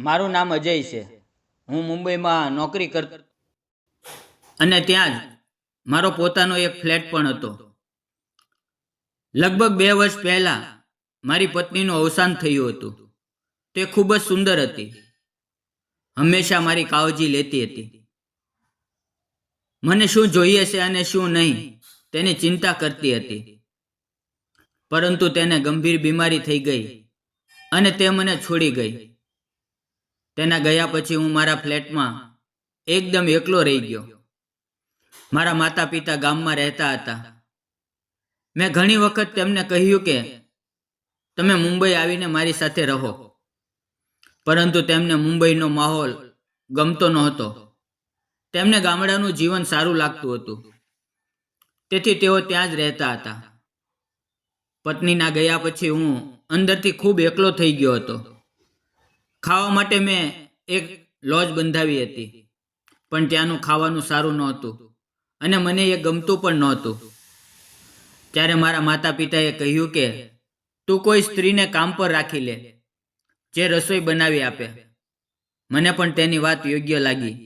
મારું નામ અજય છે. હું મુંબઈમાં નોકરી કર અને ત્યાં જ મારો પોતાનો એક ફ્લેટ પણ હતો. લગભગ બે વર્ષ પહેલા મારી પત્નીનું અવસાન થયું હતું. તે ખૂબ જ સુંદર હતી. હંમેશા મારી કાળજી લેતી હતી. મને શું જોઈએ છે અને શું નહીં, તેની ચિંતા કરતી હતી. પરંતુ તેને ગંભીર બીમારી થઈ ગઈ અને તે મને છોડી ગઈ. તેના ગયા પછી હું મારા ફ્લેટમાં એકદમ એકલો રહી ગયો. મારા માતા પિતા ગામમાં રહેતા હતા. મેં ઘણી વખત તેમને કહ્યું કે, તમે મુંબઈ આવીને મારી સાથે રહો. પરંતુ તેમને મુંબઈનો માહોલ ગમતો નહોતો. તેમને ગામડાનું જીવન સારું લાગતું હતું. તેથી તેઓ ત્યાં જ રહેતા હતા. પત્નીના ગયા પછી હું અંદરથી ખૂબ એકલો થઈ ગયો હતો. ખાવા માટે મેં એક લોજ બંધાવી હતી, પણ ત્યાંનું ખાવાનું સારું નહોતું અને મને એ ગમતું પણ નહોતું. ત્યારે મારા માતા પિતાએ કહ્યું કે, તું કોઈ સ્ત્રીને કામ પર રાખી લે, જે રસોઈ બનાવી આપે. મને પણ તેની વાત યોગ્ય લાગી,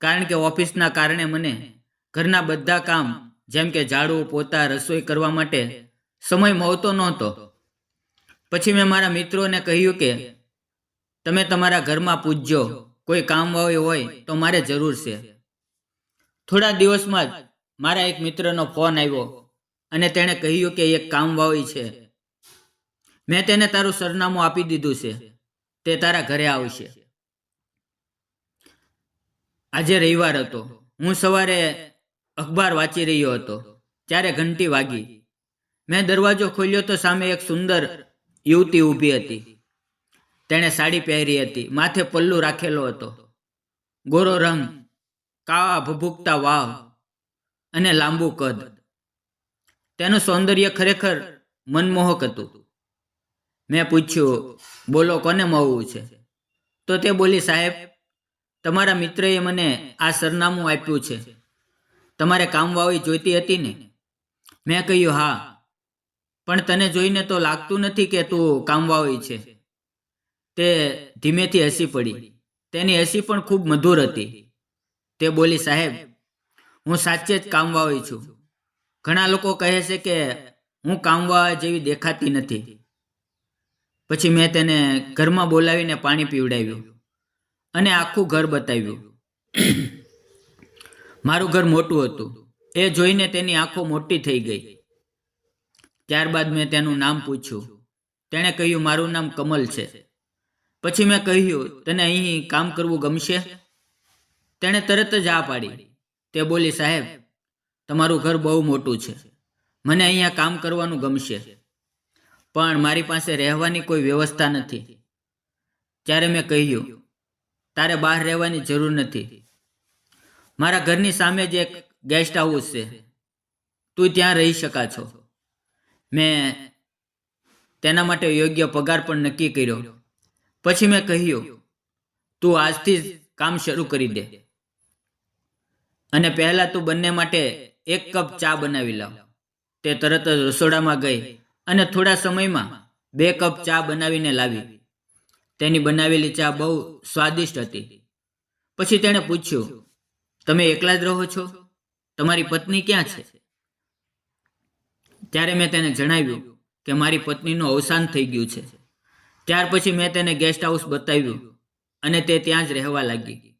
કારણ કે ઓફિસના કારણે મને ઘરના બધા કામ, જેમ કે ઝાડુ પોતા, રસોઈ કરવા માટે સમય મળતો નહોતો. પછી મેં મારા મિત્રોને કહ્યું કે તમે તમારા ઘરમાં પૂજજો કોઈ કામ હોય તો મારે જરૂર છે. થોડા દિવસમાં જ મારા એક મિત્રનો ફોન આવ્યો અને તેણે કહ્યું કે એક કામવાળી છે. મેં તેને તારું સરનામું આપી દીધું છે. તે તારા ઘરે આવશે. આજે રવિવાર હતો. હું સવારે અખબાર વાંચી રહ્યો હતો. ત્યારે ઘંટી વાગી. મેં દરવાજો ખોલ્યો તો સામે એક સુંદર યુવતી ઊભી હતી. તેણે સાડી પહેરી હતી. માથે પલ્લુ રાખેલો હતો. ગોરો રંગ કાવા ભભૂકતા વાવ અને લાંબુ કદ. તેનું સૌંદર્ય ખરેખર મનમોહક હતું. મેં પૂછ્યું, બોલો કોને મળવું છે? તો તે બોલી, સાહેબ, તમારા મિત્રએ મને આ સરનામું આપ્યું છે. તમારે કામવાળી જોઈતી હતી ને? મેં કહ્યું, હા. પણ તને જોઈને તો લાગતું નથી કે તું કામવાળી છે. તે ધીમેથી હસી પડી. તેની હસી પણ ખૂબ મધુર હતી. તે બોલી, સાહેબ, હું સાચે જ કામવાળી છું. ઘણા લોકો કહે છે કે હું કામવા જેવી દેખાતી નથી. પછી મેં તેને ઘરમાં બોલાવીને પાણી પીવડાવ્યું અને આખું ઘર બતાવ્યું. મારું ઘર મોટું હતું. એ જોઈને તેની આંખો મોટી થઈ ગઈ. ત્યારબાદ મેં તેનું નામ પૂછ્યું. તેણે કહ્યું, મારું નામ કમલ છે. પછી મેં કહ્યું, તને અહીં કામ કરવું ગમશે? તેણે તરત જ આ પાડી. તે બોલી, સાહેબ, તમારું ઘર બહુ મોટું છે. મને અહીંયા કામ કરવાનું ગમશે. પણ મારી પાસે રહેવાની કોઈ વ્યવસ્થા નથી. ત્યારે મેં કહ્યું, તારે બહાર રહેવાની જરૂર નથી. મારા ઘરની સામે જ એક ગેસ્ટ હાઉસ છે. તું ત્યાં રહી શકા છો. મેં તેના માટે યોગ્ય પગાર પણ નક્કી કર્યો. પછી મેં કહ્યું, તું આજથી જ કામ શરૂ કરી દે. અને પહેલા તું બંને માટે એક કપ ચા બનાવી લાવ. તે તરત જ રસોડામાં ગઈ અને થોડા સમયમાં બે કપ ચા બનાવીને લાવી. તેની બનાવેલી ચા બહુ સ્વાદિષ્ટ હતી. પછી તેણે પૂછ્યું, તમે એકલા જ રહો છો? તમારી પત્ની ક્યાં છે? ત્યારે મેં તેને જણાવ્યું કે મારી પત્નીનું અવસાન થઈ ગયું છે. ત્યાર પછી મેં તેને ગેસ્ટ હાઉસ બતાવ્યું અને તે ત્યાં જ રહેવા લાગી.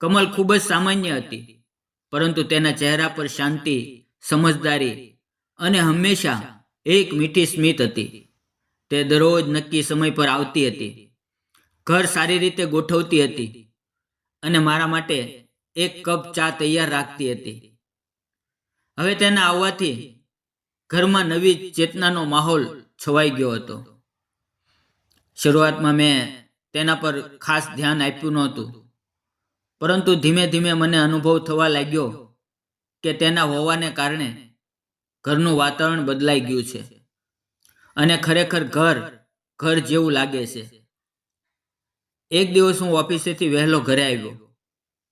કમલ ખૂબ જ સામાન્ય હતી, પરંતુ તેના ચહેરા પર શાંતિ, સમજદારી અને હંમેશા એક મીઠી સ્મિત હતી. તે દરરોજ નક્કી સમય પર આવતી હતી. ઘર સારી રીતે ગોઠવતી હતી અને મારા માટે એક કપ ચા તૈયાર રાખતી હતી. હવે તેના આવવાથી ઘરમાં નવી ચેતનાનો માહોલ છવાઈ ગયો હતો. શરૂઆતમાં મેં તેના પર ખાસ ધ્યાન આપ્યું નહોતું. પરંતુ ધીમે ધીમે મને અનુભવ થવા લાગ્યો કે તેના હોવાને કારણે ઘરનું વાતાવરણ બદલાઈ ગયું છે અને ખરેખર ઘર ઘર જેવું લાગે છે. એક દિવસ હું ઓફિસેથી વહેલો ઘરે આવ્યો.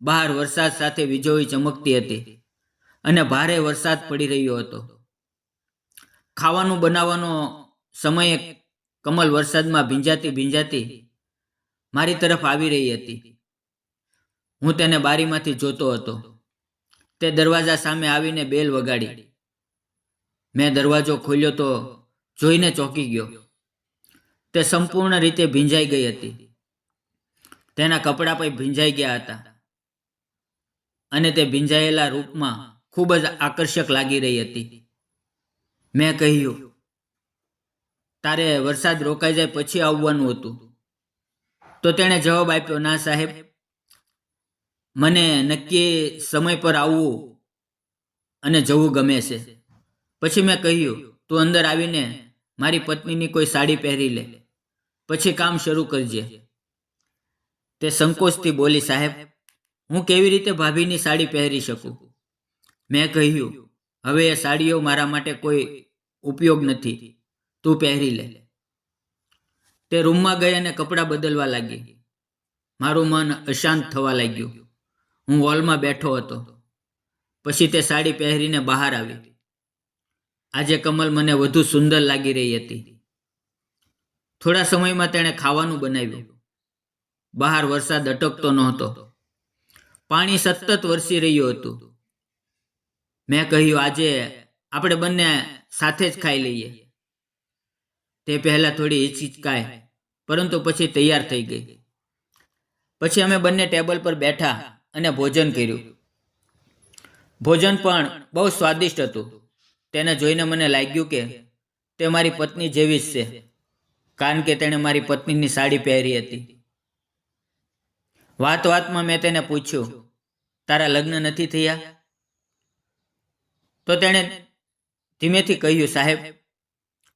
બહાર વરસાદ સાથે વીજળી ચમકતી હતી અને ભારે વરસાદ પડી રહ્યો હતો. ખાવાનું બનાવવાનો સમયે કમલ વરસાદમાં ભીંજાતી ભીંજાતી મારી તરફ આવી રહી હતી. હું તેને બારીમાંથી જોતો હતો. તે દરવાજા સામે આવીને બેલ વગાડી. મેં દરવાજો ખોલ્યો તો જોઈને ચોંકી ગયો. તે સંપૂર્ણ રીતે ભીંજાઈ ગઈ હતી. તેના કપડાં પણ ભીંજાઈ ગયા હતા. અને તે ભીંજાયેલા રૂપમાં ખૂબ જ આકર્ષક લાગી રહી હતી. મેં કહ્યું તારે વરસાદ રોકાઈ જાય પછી આવવાનું હતું. તો તેણે જવાબ આપ્યો, ના સાહેબ, મને નક્કી સમય પર આવવું અને જવું ગમે છે. પછી મેં કહ્યું, તું અંદર આવીને મારી પત્નીની કોઈ સાડી પહેરી લે. પછી કામ શરૂ કરજે. તે સંકોચથી બોલી, સાહેબ, હું કેવી રીતે ભાભીની સાડી પહેરી શકું? મેં કહ્યું, હવે એ સાડીઓ મારા માટે કોઈ ઉપયોગ નથી. તું પહેરી લે. તે રૂમમાં ગઈ અને કપડાં બદલવા લાગી. મારું મન અશાંત થવા લાગ્યું. હું હોલમાં બેઠો હતો. પછી તે સાડી પહેરીને બહાર આવી. આજે કમલ મને વધુ સુંદર લાગી રહી હતી. થોડા સમયમાં તેણે ખાવાનું બનાવ્યું. બહાર વરસાદ અટકતો નહોતો. પાણી સતત વરસી રહ્યું હતું. મેં કહ્યું, આજે આપણે બંને સાથે જ ખાઈ લઈએ. તે પહેલા થોડી હિચકિચકાય પરંતુ પછી તૈયાર થઈ ગઈ. પછી અમે બંને ટેબલ પર બેઠા અને ભોજન કર્યું. ભોજન પણ બહુ સ્વાદિષ્ટ હતું. તેને જોઈને મને લાગ્યું કે તે મારી પત્ની જેવી જ છે, કારણ કે તેણે મારી પત્નીની સાડી પહેરી હતી. વાત વાતમાં મેં તેને પૂછ્યું, તારા લગ્ન નથી થયા? તો તેણે ધીમેથી કહ્યું, સાહેબ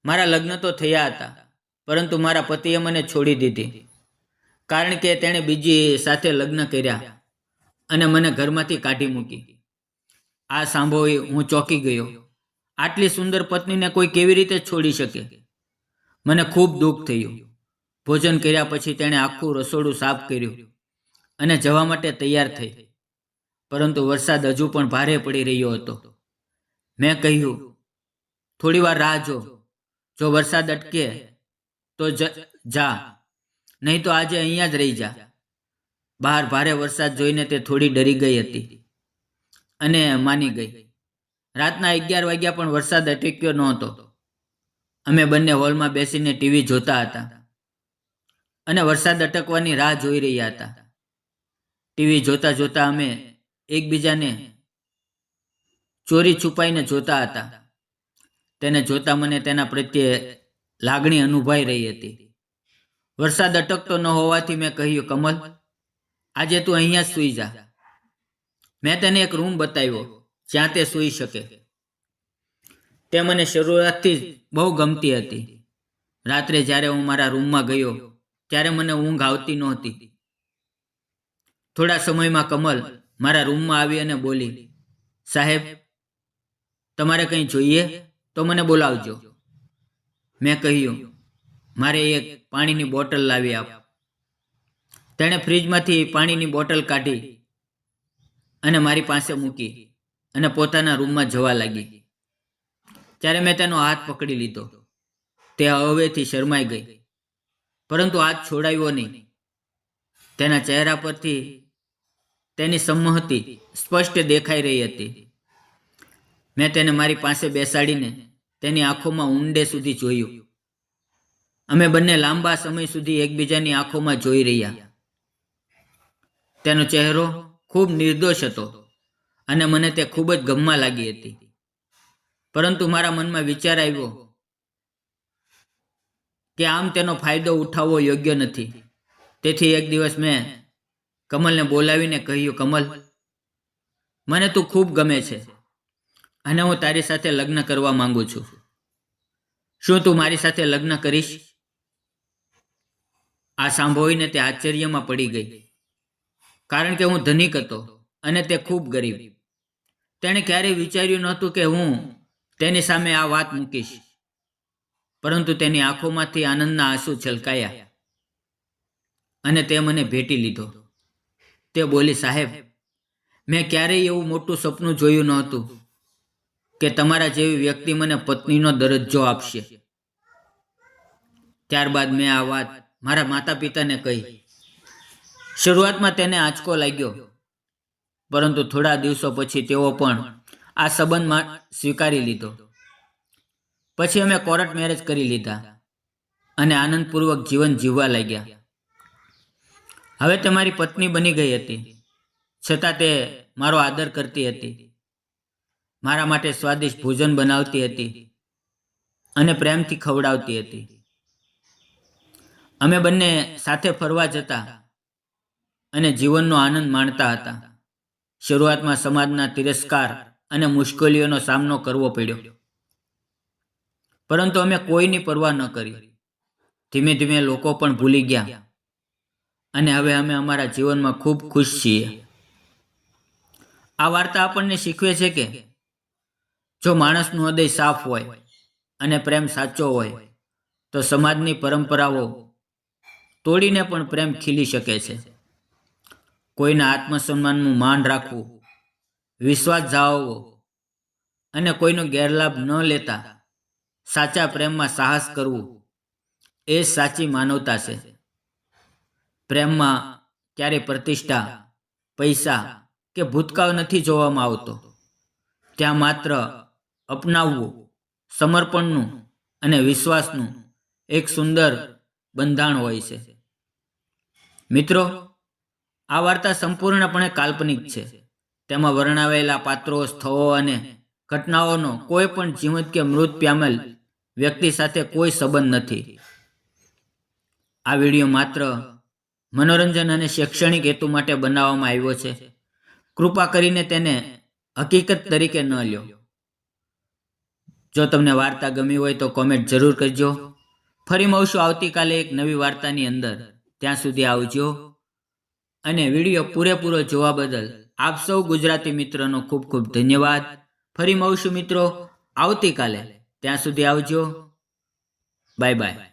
મારા લગ્ન તો થયા હતા, પરંતુ મારા પતિએ મને છોડી દીધી. કારણ કે તેણે બીજી સાથે લગ્ન કર્યા અને મને ઘરમાંથી કાઢી મૂકી. આ સાંભળી હું ચોંકી ગયો. આટલી સુંદર પત્નીને કોઈ કેવી રીતે છોડી શકે? મને ખૂબ દુઃખ થયું. ભોજન કર્યા પછી તેણે આખું રસોડું સાફ કર્યું અને જવા માટે તૈયાર થઈ. પરંતુ વરસાદ હજુ પણ ભારે પડી રહ્યો હતો. મેં કહ્યું થોડી વાર રાહ જો. જો વરસાદ અટકે તો જ- નહીં તો આજે અહીંયા જ રહી જા. બહાર ભારે વરસાદ જોઈને તે થોડી ડરી ગઈ હતી અને માની ગઈ. રાતના અગિયાર વાગ્યા પણ વરસાદ અટક્યો નહોતો. અમે બંને હોલમાં બેસીને ટીવી જોતા હતા અને વરસાદ અટકવાની રાહ જોઈ રહ્યા હતા. ટીવી જોતા જોતા અમે એકબીજાને ચોરી છુપાઈને જોતા હતા. તેને જોતા મને તેના પ્રત્યે લાગણી અનુભવાઈ રહી હતી. વરસાદ અટકતો ન હોવાથી મેં કહ્યું, કમલ, આજે તું અહીંયા સૂઈ જા. મેં તેને એક રૂમ બતાવ્યો, જ્યાં તે સૂઈ શકે. તે મને શરૂઆતથી જ બહુ ગમતી હતી. રાત્રે જ્યારે હું મારા રૂમમાં ગયો, ત્યારે મને ઊંઘ આવતી નહોતી. થોડા સમયમાં કમલ મારા રૂમમાં આવી અને બોલી, સાહેબ, તમારે કંઈ જોઈએ? તો મને બોલાવજો. મેં કહ્યું, મારે એક પાણીની બોટલ લાવી આપ. તેણે ફ્રીજમાંથી પાણીની બોટલ કાઢી અને મારી પાસે મૂકી અને પોતાના રૂમમાં જવા લાગી. ત્યારે મેં તેનો હાથ પકડી લીધો. તે હવેથી શરમાઈ ગઈ. પરંતુ હાથ છોડાવ્યો નહીં. તેના ચહેરા પરથી તેની સંમતિ સ્પષ્ટ દેખાઈ રહી હતી. મેં તેને મારી પાસે બેસાડીને તેની આંખોમાં ઊંડે સુધી જોયું. અમે બંને લાંબા સમય સુધી એકબીજાની આંખોમાં જોઈ રહ્યા. તેનો ચહેરો ખૂબ નિર્દોષ હતો અને મને તે ખૂબ જ ગમવા લાગી હતી. પરંતુ મારા મનમાં વિચાર આવ્યો કે આમ તેનો ફાયદો ઉઠાવવો યોગ્ય નથી. તેથી એક દિવસ મેં કમલને બોલાવીને કહ્યું, કમલ, મને તું ખૂબ ગમે છે. અને હું તારી સાથે લગ્ન કરવા માંગુ છું. શું તું મારી સાથે લગ્ન કરીશ? આ સાંભળીને તે આશ્ચર્યમાં પડી ગઈ. કારણ કે હું ધનિક હતો અને તે ખૂબ ગરીબ. તેણે ક્યારેય વિચાર્યું નહોતું કે હું તેની સામે આ વાત મૂકીશ. પરંતુ તેની આંખોમાંથી આનંદના આંસુ છલકાયા અને તે મને ભેટી લીધો. તે બોલી, સાહેબ, મેં ક્યારેય એવું મોટું સપનું જોયું નહોતું. કે તમારા જેવી વ્યક્તિ મને પત્નીનો દરજ્જો આપશે. ત્યારબાદ મેં આ વાત મારા માતા પિતાને કહી. શરૂઆતમાં તેને આંચકો લાગ્યો, પરંતુ થોડા દિવસો પછી તેઓ પણ આ સંબંધમાં સ્વીકારી લીધો. પછી અમે કોર્ટ મેરેજ કરી લીધા અને આનંદપૂર્વક જીવન જીવવા લાગ્યા. હવે તે મારી પત્ની બની ગઈ હતી. છતાં તે મારો આદર કરતી હતી. મારા માટે સ્વાદિષ્ટ ભોજન બનાવતી હતી અને પ્રેમથી ખવડાવતી હતી. અમે બંને સાથે ફરવા જતા અને જીવનનો આનંદ માણતા હતા. શરૂઆતમાં સમાજના તિરસ્કાર અને મુશ્કેલીઓનો સામનો કરવો પડ્યો. પરંતુ અમે કોઈની પરવા ન કરી. ધીમે ધીમે લોકો પણ ભૂલી ગયા અને હવે અમે અમારા જીવનમાં ખૂબ ખુશ છીએ. આ વાર્તા આપણને શીખવે છે કે જો માણસનું હૃદય સાફ હોય અને પ્રેમ સાચો હોય, તો સમાજની પરંપરાઓ તોડીને પણ પ્રેમ ખીલી શકે છે. કોઈના આત્મસન્માનનું માન રાખવું, વિશ્વાસ જાળવવો અને કોઈનો ગેરલાભ ન લેતા સાચા પ્રેમમાં સાહસ કરવું એ સાચી માનવતા છે. પ્રેમમાં ક્યારેય પ્રતિષ્ઠા, પૈસા કે ભૂતકાળ નથી જોવામાં આવતો, ત્યાં માત્ર અપનાવવું, સમર્પણનું અને વિશ્વાસનું એક સુંદર બંધાણ હોય છે. મિત્રો, આ વાર્તા સંપૂર્ણપણે કાલ્પનિક છે. તેમાં વર્ણવેલા પાત્રો, સ્થળો અને ઘટનાઓનો કોઈ પણ જીવંત કે મૃત પામેલ વ્યક્તિ સાથે કોઈ સંબંધ નથી. આ વીડિયો માત્ર મનોરંજન અને શૈક્ષણિક હેતુ માટે બનાવવામાં આવ્યો છે. કૃપા કરીને તેને હકીકત તરીકે ન લ્યો. જો તમને વાર્તા ગમી હોય તો કોમેન્ટ જરૂર કરજો. ફરી મળશું આવતીકાલે એક નવી વાર્તાની અંદર. ત્યાં સુધી આવજો. અને વીડિયો પૂરેપૂરો જોવા બદલ આપ સૌ ગુજરાતી મિત્રોનો ખૂબ ખૂબ ધન્યવાદ. ફરી મળશું મિત્રો આવતીકાલે. ત્યાં સુધી આવજો. Bye bye